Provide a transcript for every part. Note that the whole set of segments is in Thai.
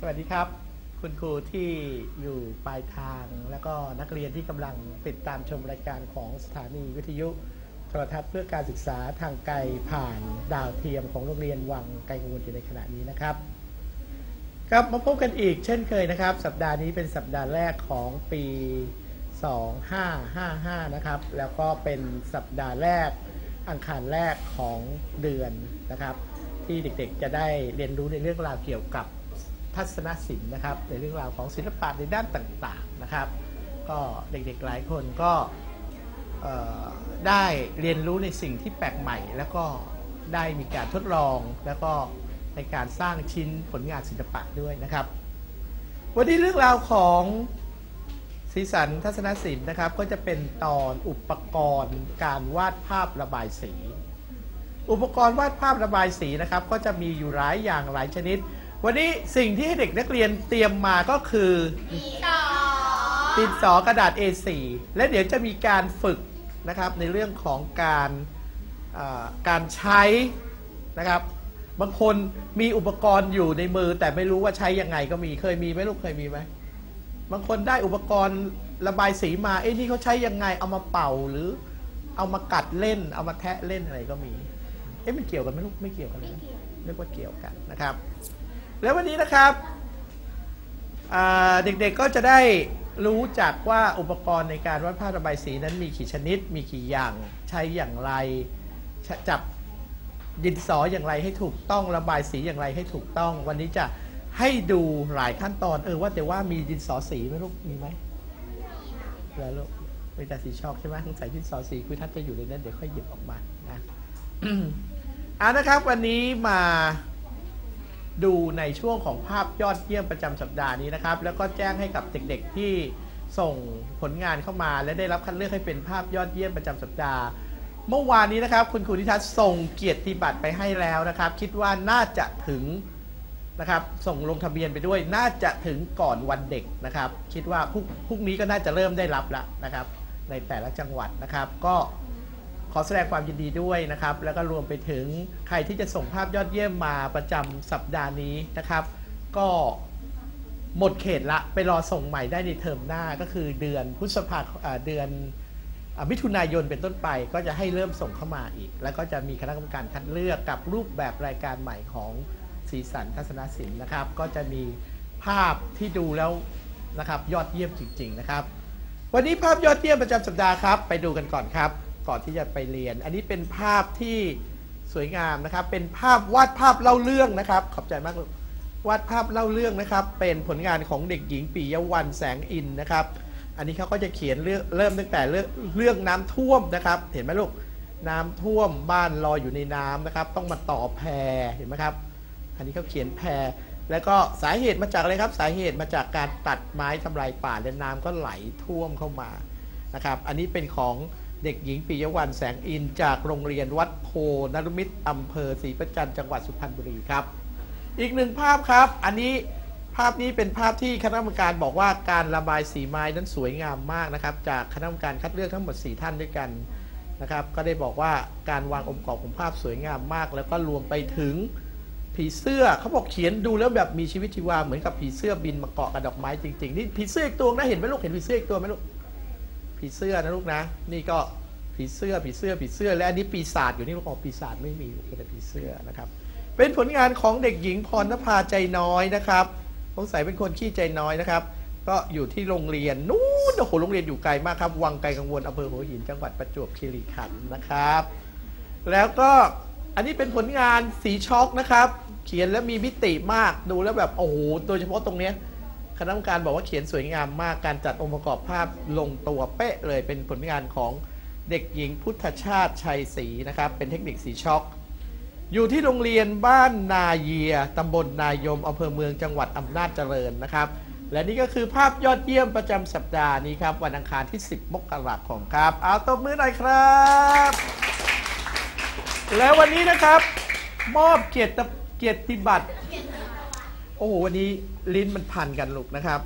สวัสดีครับ คุณครูที่อยู่ปลายทาง แล้วก็นักเรียนที่กำลังติดตามชมรายการของสถานีวิทยุโทรทัศน์เพื่อการศึกษาทางไกลผ่านดาวเทียมของโรงเรียนวังไกลกังวลอยู่ในขณะนี้นะครับ ครับมาพบกันอีกเช่นเคยนะครับ สัปดาห์นี้เป็นสัปดาห์แรกของปี 2555 นะครับ แล้วก็เป็นสัปดาห์แรกอังคารแรกของเดือนนะครับ ที่เด็กๆจะได้เรียนรู้ในเรื่องราวเกี่ยวกับ ทัศนศิลป์นะครับ ในเรื่องราวของศิลปะในด้านต่างๆนะครับ ก็เด็กๆหลายคนก็ได้เรียนรู้ในสิ่งที่แปลกใหม่ แล้วก็ได้มีการทดลองแล้วก็ในการสร้างชิ้นผลงานศิลปะด้วยนะครับ วันนี้เรื่องราวของสีสันทัศนศิลป์นะครับ ก็จะเป็นตอนอุปกรณ์การวาดภาพระบายสี อุปกรณ์วาดภาพระบายสีนะครับ ก็จะมีอยู่หลายอย่างหลายชนิด วันนี้สิ่งที่เด็กนักเรียนเตรียมมาก็คือดินสอกระดาษ A4 และเดี๋ยวจะมีการฝึกนะครับในเรื่องของการการใช้นะครับ บางคนมีอุปกรณ์อยู่ในมือ แต่ไม่รู้ว่าใช้ยังไงก็มีเคยมีไหมลูกเคยมีไหมบางคนได้อุปกรณ์ระบายสีมาเอ้นี่เขาใช้ยังไงเอามาเป่าหรือ เอามากัดเล่น เอามาแทะเล่นอะไรก็มีเอ๊ะมันเกี่ยวกันไหมลูกไม่เกี่ยวกันนะนึกว่าเกี่ยวกันนะครับ แล้ววันนี้นะครับเด็กๆก็จะได้รู้จักว่าอุปกรณ์ในการวาดภาพระบายสีนั้นมีกี่ชนิด มีกี่อย่างใช้อย่างไร จับดินสออย่างไรให้ถูกต้องระบายสีอย่างไรให้ถูกต้อง วันนี้จะให้ดูหลายขั้นตอนเออว่าแต่ว่ามีดินสอสีไหมลูกมีไหมแล้วลูกเป็นแต่สีชอบใช่ไหมต้องใส่ดินสอสีคุยทัศน์จะอยู่ในนั้นเดี๋ยวค่อยหยิบออกมานะอ่านะครับวันนี้มา ดูในช่วงของภาพยอดเยี่ยมประจำสัปดาห์นี้นะครับ แล้วก็แจ้งให้กับเด็กๆที่ส่งผลงานเข้ามา และได้รับคัดเลือกให้เป็นภาพยอดเยี่ยมประจำสัปดาห์ เมื่อวานนี้นะครับ คุณครูนิทัศน์ส่งเกียรติบัตรไปให้แล้วนะครับ คิดว่าน่าจะถึงนะครับ ส่งลงทะเบียนไปด้วยน่าจะถึงก่อนวันเด็กนะครับ คิดว่าพรุ่งพรุ่งนี้ก็น่าจะเริ่มได้รับแล้วนะครับ ในแต่ละจังหวัดนะครับ ก็ ขอแสดงความยินดีด้วยนะครับ แล้วก็รวมไปถึงใครที่จะส่งภาพยอดเยี่ยมมาประจำสัปดาห์นี้นะครับ ก็หมดเขตละไปรอส่งใหม่ได้ในเทอมหน้าก็คือเดือนพฤษภาคเดือนมิถุนายนเป็นต้นไปก็จะให้เริ่มส่งเข้ามาอีก แล้วก็จะมีคณะกรรมการคัดเลือกกับรูปแบบรายการใหม่ของสีสันทัศนศิลป์นะครับ ก็จะมีภาพที่ดูแล้วนะครับยอดเยี่ยมจริง ๆ นะครับ วันนี้ภาพยอดเยี่ยมประจำสัปดาห์ครับ ไปดูกันก่อนครับ ก่อนที่จะไปเรียน อันนี้เป็นภาพที่สวยงามนะครับ เป็นภาพวาดภาพเล่าเรื่องนะครับ ขอบใจมากวาดภาพเล่าเรื่องนะครับ เป็นผลงานของเด็กหญิงปิยวรรณแสงอินนะครับ อันนี้เขาก็จะเขียนเรื่องเริ่มตั้งแต่เรื่องเรื่องน้ำท่วมนะครับ เห็นไหมลูกน้ำท่วมบ้านลอยอยู่ในน้ำนะครับ ต้องมาต่อแพเห็นไหมครับ อันนี้เขาเขียนแพรแล้วก็สาเหตุมาจากอะไรครับ สาเหตุมาจากการตัดไม้ทำลายป่าและน้ำก็ไหลท่วมเข้ามานะครับ อันนี้เป็นของ เด็กหญิงปิยวรรณแสงอินจากโรงเรียนวัดโพนรุมิตรอำเภอศรีประจันต์จังหวัดสุพรรณบุรีครับ อีกหนึ่งภาพครับ อันนี้ภาพนี้เป็นภาพที่คณะกรรมการบอกว่าการระบายสีไม้นั้นสวยงามมากนะครับ จากคณะกรรมการคัดเลือกทั้งหมด 4 ท่านด้วยกันนะครับ ก็ได้บอกว่าการวางองค์ประกอบของภาพสวยงามมาก แล้วก็รวมไปถึงผีเสื้อเขาบอกเขียนดูแล้วแบบมีชีวิตชีวาเหมือนกับผีเสื้อบินมาเกาะกับดอกไม้จริงๆนี่ผีเสื้ออีกตัวนะเห็นไหมลูกเห็นผีเสื้ออีกตัวไหมลูก ผีเสื้อนะลูกนะ นี่ก็ผีเสื้อผีเสื้อผีเสื้อและอันนี้ปีศาจอยู่นี่ลูกบอกปีศาจไม่มีมีแต่ผีเสื้อนะครับ เป็นผลงานของเด็กหญิงพรณภาใจน้อยนะครับสงสัยเป็นคนขี้ใจน้อยนะครับ ก็อยู่ที่โรงเรียนนู้นโอ้โหโรงเรียนอยู่ไกลมากครับ วังไกลกังวลอำเภอหัวหินจังหวัดประจวบคีรีขันธ์นะครับ แล้วก็อันนี้เป็นผลงานสีช็อกนะครับ เขียนแล้วมีมิติมากดูแล้วแบบโอ้โหโดยเฉพาะตรงเนี้ย คณะกรรมการบอกว่าเขียนสวยงามมากการจัดองค์ประกอบภาพลงตัวเป๊ะเลยเป็นผลงานของเด็กหญิงพุทธชาติชัยศรีนะครับ เป็นเทคนิคสีช็อก อยู่ที่โรงเรียนบ้านนาเยียตำบลนายมอำเภอเมืองจังหวัดอำนาจเจริญนะครับ และนี่ก็คือภาพยอดเยี่ยมประจำสัปดาห์นี้ครับ วันอังคารที่ 10 มกราคมครับ เอาตบมือหน่อยครับ แล้ววันนี้นะครับ มอบเกียรติเกียรติบัตร โอ้โหวันนี้ลิ้นมันพันกันลูกนะครับ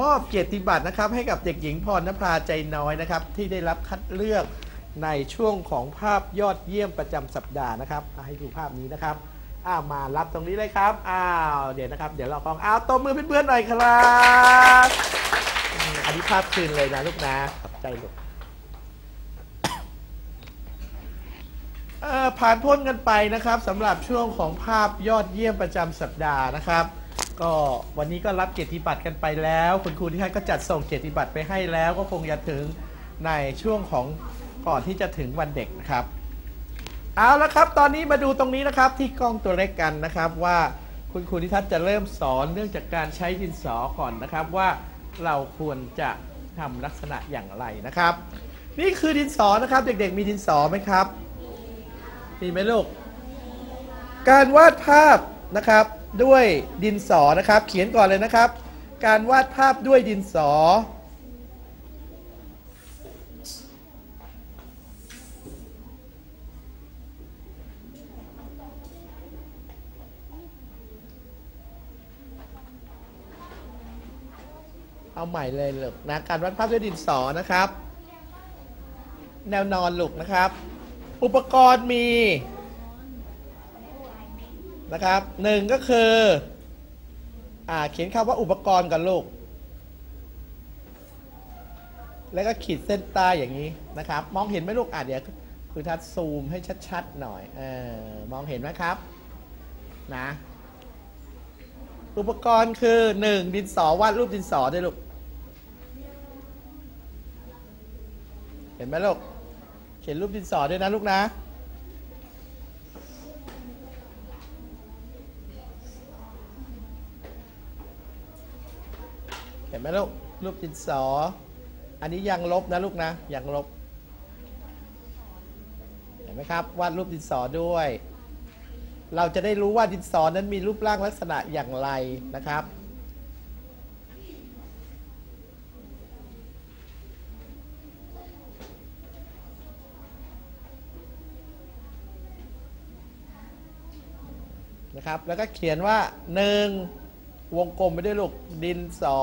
มอบเกียรติบัตรนะครับ ให้กับเด็กหญิงพรณภาใจน้อยนะครับ ที่ได้รับคัดเลือกในช่วงของภาพยอดเยี่ยมประจำสัปดาห์นะครับอะให้ดูภาพนี้นะครับอ้าวมารับตรงนี้เลยครับอ้าวเดี๋ยวนะครับ เดี๋ยวเรากล้องอ้าวตบมือเพื่อนๆหน่อยครับอืมอันนี้ภาพคืนเลยนะลูกนะขอบใจลูก เอ่อผ่านพ้นกันไปนะครับสำหรับช่วงของภาพยอดเยี่ยมประจำสัปดาห์นะครับ ก็วันนี้ก็รับเกียรติบัตรกันไปแล้ว คุณครูที่ท่านก็จัดส่งเกียรติบัตรไปให้แล้ว ก็คงจะถึงในช่วงของก่อนที่จะถึงวันเด็กนะครับ เอาละครับ ตอนนี้มาดูตรงนี้นะครับที่กล้องตัวเล็กกันนะครับ ว่าคุณครูนิทัศน์จะเริ่มสอนเรื่องจากการใช้ดินสอก่อนนะครับว่าเราควรจะทำลักษณะอย่างไรนะครับ นี่คือดินสอนะครับ เด็กๆ มีดินสอไหมครับมีไหมลูกการวาดภาพนะครับ ด้วยดินสอนะครับ เขียนก่อนเลยนะครับ การวาดภาพด้วยดินสอ เอาใหม่เลยลูกนะการวาดภาพด้วยดินสอนะครับ แนวนอนลูกนะครับ อุปกรณ์มี นะครับหนึ่งก็คืออ่าเขียนคำว่าอุปกรณ์ก่อนลูก แล้วก็ขีดเส้นใต้อย่างนี้นะครับ มองเห็นไหมลูกอะเดี๋ยวคือทัดซูมให้ชัดๆหน่อยเออมองเห็นไหมครับนะอุปกรณ์คือ1ดินสอวาดรูปดินสอด้วยลูก เห็นไหมลูกเขียนรูปดินสอด้วยนะลูกนะ ห็นไหมลูกรูปดินสอ อันนี้ยังลบนะลูกนะยังลบ เห็นไหมครับวาดรูปดินสอด้วย เราจะได้รู้ว่าดินสอนั้นมีรูปร่างลักษณะอย่างไรนะครับ นะครับ แล้วก็เขียนว่า1 วงกลมไปด้วยลูกดินสอ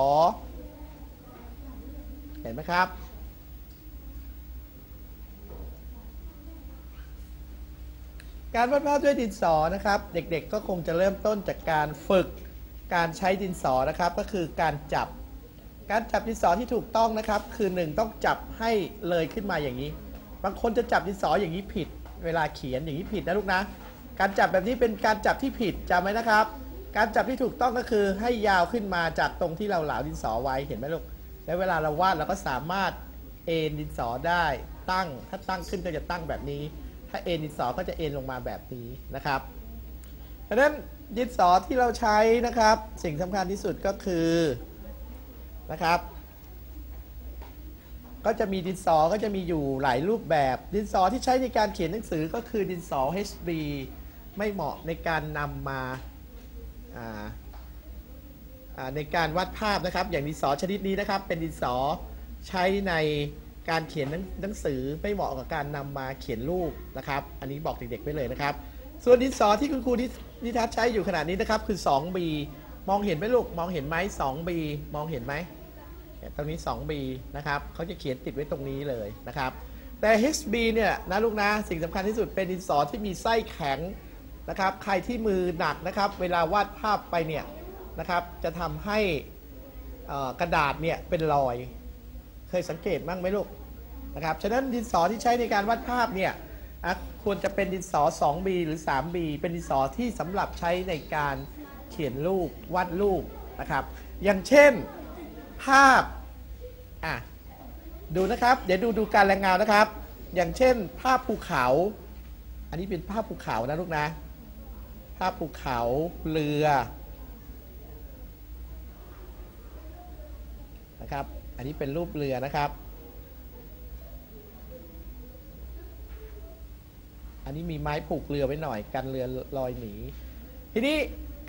เห็นไหมครับ การวาดภาพด้วยดินสอนะครับ เด็กๆก็คงจะเริ่มต้นจากการฝึกการใช้ดินสอนะครับ ก็คือการจับ การจับดินสอที่ถูกต้องนะครับ คือ 1 ต้องจับให้เลยขึ้นมาอย่างนี้ บางคนจะจับดินสออย่างนี้ผิด เวลาเขียนอย่างนี้ผิดนะลูกนะ การจับแบบนี้เป็นการจับที่ผิดจำไว้นะครับ การจับที่ถูกต้องก็คือให้ยาวขึ้นมาจากตรงที่เราเหลาดินสอไว้เห็นไหมลูก แล้วเวลาเราวาดเราก็สามารถเอ็นดินสอได้ตั้ง ถ้าตั้งขึ้นก็จะตั้งแบบนี้ ถ้าเอ็นดินสอก็จะเอ็นลงมาแบบนี้นะครับดังนั้นดินสอที่เราใช้นะครับ สิ่งสำคัญที่สุดก็คือนะครับ ก็จะมีดินสอก็จะมีอยู่หลายรูปแบบ ดินสอที่ใช้ในการเขียนหนังสือก็คือดินสอ HB ไม่เหมาะในการนำมาอ่าอ่า ในการวาดภาพนะครับ อย่างดินสอชนิดนี้นะครับ เป็นดินสอใช้ในการเขียนหนังหนังสือไม่เหมาะกับการนำมาเขียนรูปนะครับ อันนี้บอกเด็กๆไว้เลยนะครับ ส่วนดินสอที่คุณครูนิทัศใช้อยู่ขณะนี้นะครับ คือ 2B มองเห็นไหมลูกมองเห็นไหม 2B มองเห็นไหมเนี่ยตรงนี้ 2B นะครับเขาจะเขียนติดไว้ตรงนี้เลยนะครับ แต่ HB เนี่ยนะลูกนะสิ่งสำคัญที่สุดเป็นดินสอที่มีไส้แข็ง นะครับใครที่มือหนักนะครับเวลาวาดภาพไปเนี่ยนะครับจะทำให้กระดาษเนี่ยเป็นรอย เคยสังเกตบ้างไหมลูกนะครับฉะนั้นดินสอที่ใช้ในการวาดภาพเนี่ยควรจะเป็นดินสอ 2B หรือ 3B เป็นดินสอที่สำหรับใช้ในการเขียนรูปวาดรูปนะครับอย่างเช่นภาพอะดูนะครับ เดี๋ยวดูดูการแรงเงานะครับ อย่างเช่น ภาพภูเขา อันนี้เป็นภาพภูเขานะลูกนะาพภูเขาเรือนะครับ อันนี้เป็นรูปเรือนะครับ อันนี้มีไม้ผูกเรือไว้หน่อยกันเรือลอยหนี ทีนี้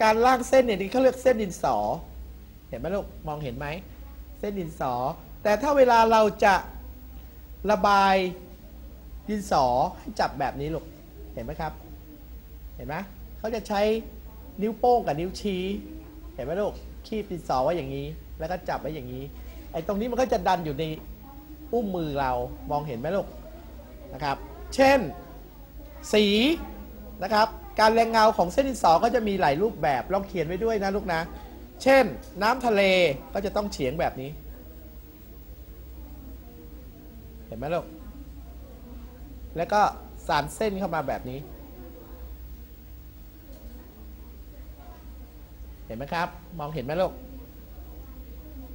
การลากเส้นเนี่ยนี่เขาเรียกเส้นดินสอ เห็นไหมลูกมองเห็นไหม เส้นดินสอ แต่ถ้าเวลาเราจะระบายดินสอให้จับแบบนี้ลูก เห็นไหมครับ เห็นไหม เขาจะใช้นิ้วโป้งกับนิ้วชี้ เห็นไหมลูกคีบดินสอไว้อย่างนี้ แล้วก็จับไว้อย่างนี้ ไอ้ตรงนี้มันก็จะดันอยู่ในอุ้มมือเรามองเห็นไหมลูกนะครับ เช่น สีนะครับ การแรงเงาของเส้นดินสอก็จะมีหลายรูปแบบลองเขียนไว้ด้วยนะลูกนะ เช่น น้ำทะเลก็จะต้องเฉียงแบบนี้ เห็นไหมลูกแล้วก็สานเส้นเข้ามาแบบนี้ ห็นไหมครับ มองเห็นไหมลูก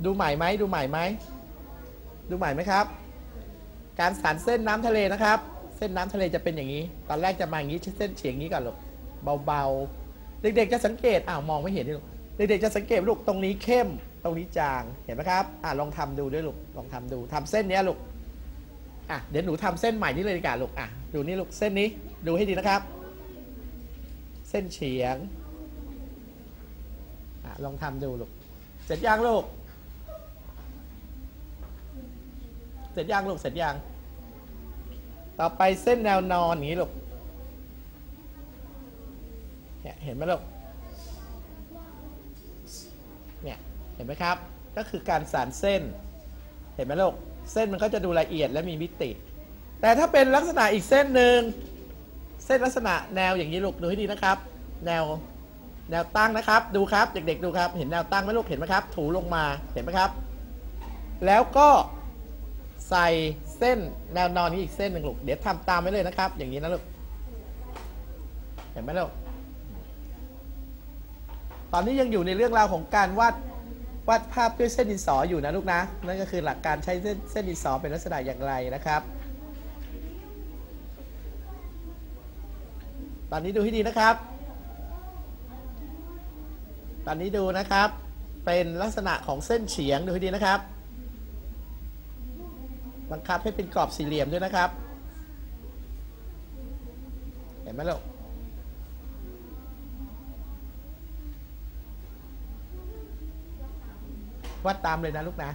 ดูใหม่ไหมดูใหม่ไหม ดูใหม่ไหมครับ การสานเส้นน้ำทะเลนะครับ เส้นน้ำทะเลจะเป็นอย่างนี้ ตอนแรกจะมาอย่างนี้เส้นเฉียงนี้ก่อนลูก เบาๆ เด็กๆจะสังเกต อ้าวมองไม่เห็นนี่ลูก เด็กๆจะสังเกตลูกตรงนี้เข้ม ตรงนี้จาง เห็นไหมครับ อ่าลองทำดูด้วยลูก ลองทำดูทำเส้นเนี้ยลูก อะเดี๋ยวหนูทำเส้นใหม่นี่เลยดีกว่าลูก อะดูนี่ลูก เส้นนี้ ดูให้ดีนะครับ เส้นเฉียง ลองทำดูลูก เสร็จยังลูก เสร็จยังลูก เสร็จยัง ต่อไปเส้นแนวนอนอย่างนี้ลูก เนี่ยเห็นไหมลูก เนี่ยเห็นไหมครับ ก็คือการสานเส้น เห็นไหมลูก เส้นมันก็จะดูละเอียดและมีมิติ แต่ถ้าเป็นลักษณะอีกเส้นหนึ่ง เส้นลักษณะแนวอย่างนี้ลูก ดูให้ดีนะครับ แนว แนวตั้งนะครับ ดูครับเด็กๆดูครับ เห็นแนวตั้งไหมลูกเห็นไหมครับ ถูลงมาเห็นไหมครับ แล้วก็ใส่เส้นแนวนอนนี้อีกเส้นหนึ่งลูกเดี๋ยวทำตามไปเลยนะครับ อย่างนี้นะลูกเห็นไหมลูกตอนนี้ยังอยู่ในเรื่องราวของการวาดวาดภาพด้วยเส้นดินสออยู่นะลูกนะ นั่นก็คือหลักการใช้เส้นเส้นดินสอเป็นลักษณะอย่างไรนะครับ ตอนนี้ดูให้ดีนะครับ ตอนนี้ดูนะครับ เป็นลักษณะของเส้นเฉียงดูให้ดีนะครับ บังคับให้เป็นกรอบสี่เหลี่ยมด้วยนะครับ เห็นไหมลูกวัดตามเลยนะลูกนะ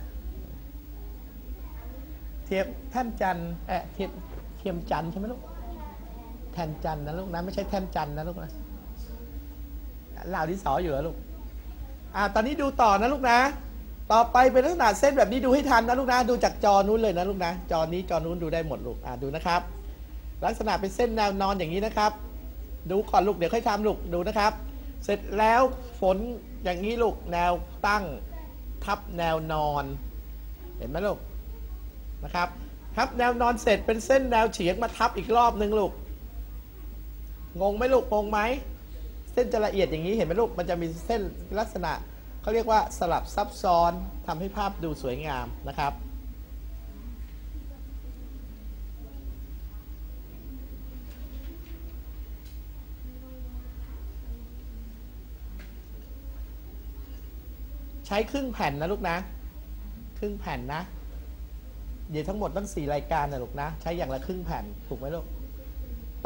เทียบแท่นจันเอะเทียบเทียมจันใช่ไหมลูก แทนจันนะลูกนะ ไม่ใช่แท่นจันนะลูกนะลาวที่สออยู่แล้วลูก อ่าตอนนี้ดูต่อนะลูกนะ ต่อไปเป็นลักษณะเส้นแบบนี้ดูให้ทันนะลูกนะ ดูจากจอนู้นเลยนะลูกนะ จอนี้จอนู้นดูได้หมดลูก อ่าดูนะครับ ลักษณะเป็นเส้นแนวนอนอย่างนี้นะครับ ดูก่อนลูกเดี๋ยวค่อยทำลูกดูนะครับ เสร็จแล้วฝนอย่างนี้ลูกแนวตั้งทับแนวนอน เห็นไหมลูกนะครับทับแนวนอนเสร็จเป็นเส้นแนวเฉียงมาทับอีกรอบนึงลูก งงไหมลูกงงไหม เส้นจะละเอียดอย่างนี้เห็นไหมลูกมันจะมีเส้นลักษณะเขาเรียกว่าสลับซับซ้อนทำให้ภาพดูสวยงามนะครับใช้ครึ่งแผ่นนะลูกนะ ครึ่งแผ่นนะ เดี๋ยวทั้งหมดตั้งสี่รายการนะลูกนะ ใช้อย่างละครึ่งแผ่นถูกไหมลูก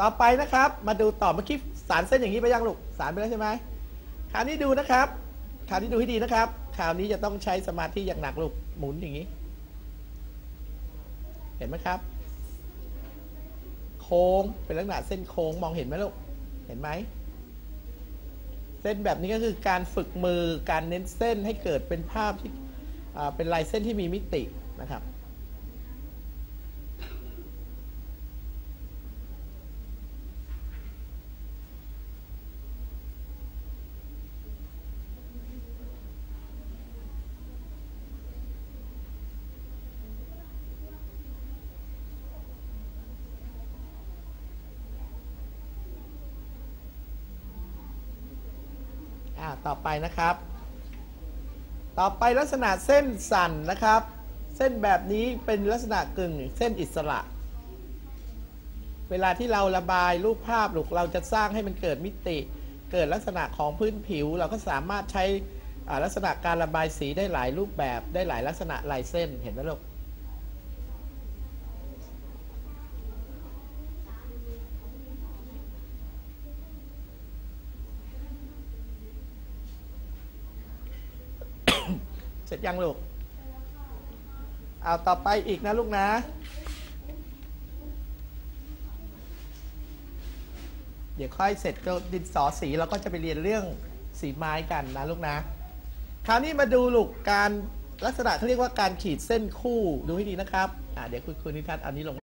ต่อไปนะครับ มาดูต่อเมื่อกี้สารเส้นอย่างนี้ไปยังลูกสารไปแล้วใช่ไหมคราวนี้ดูนะครับคราวนี้ดูให้ดีนะครับคราวนี้จะต้องใช้สมาธิอย่างหนักลูกหมุนอย่างนี้ เห็นไหมครับ โค้งเป็นลักษณะเส้นโค้งมองเห็นไหมลูกเห็นไหมเส้นแบบนี้ก็คือการฝึกมือการเน้นเส้นให้เกิดเป็นภาพที่เป็นลายเส้นที่มีมิตินะครับ อ่าต่อไปนะครับ ต่อไปลักษณะเส้นสั่นนะครับ เส้นแบบนี้เป็นลักษณะกึ่งเส้นอิสระ เวลาที่เราระบายรูปภาพลูกเราจะสร้างให้มันเกิดมิติ เกิดลักษณะของพื้นผิว เราก็สามารถใช้ลักษณะการระบายสีได้หลายรูปแบบได้หลายลักษณะลายเส้นเห็นไหมลูก เสร็จยังลูก เอาต่อไปอีกนะลูกนะ เดี๋ยวค่อยเสร็จดินสอสีเราก็จะไปเรียนเรื่องสีไม้กันนะลูกนะ คราวนี้มาดูลูกการลักษณะเขาเรียกว่าการขีดเส้นคู่ดูให้ดีนะครับ เดี๋ยวคุณครูนิทัศน์เอานี้ลง